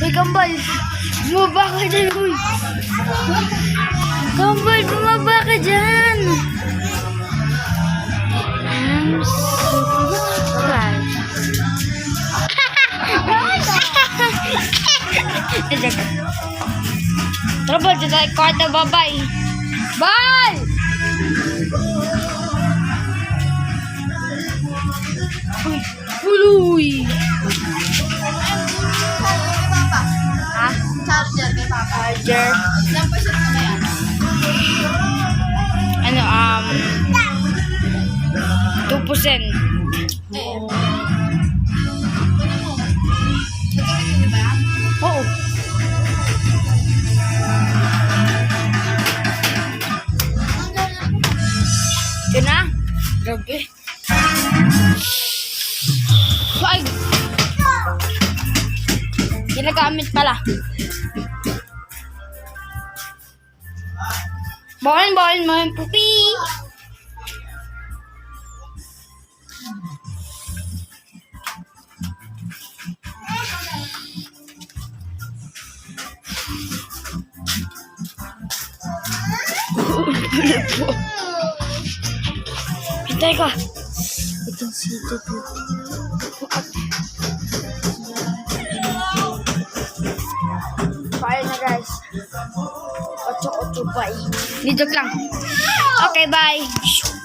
Uy, kambal. Bumaba ka dyan, uy. Kambal, bumaba ka dyan. I'm bal, dito tayo kwarto, bye-bye. Bye! Uy, Uy! Charger kay Papa. Charger? Ilang percent na ba yan? Ano, um... 2%. Eh. Oo. Yun na. Grabe. Ginagamit pala. Bawalin, bawalin mo yung pupi. Hintay ka. I can see the guys. Ocok-ocok bye. Ni joklang. Okay, bye.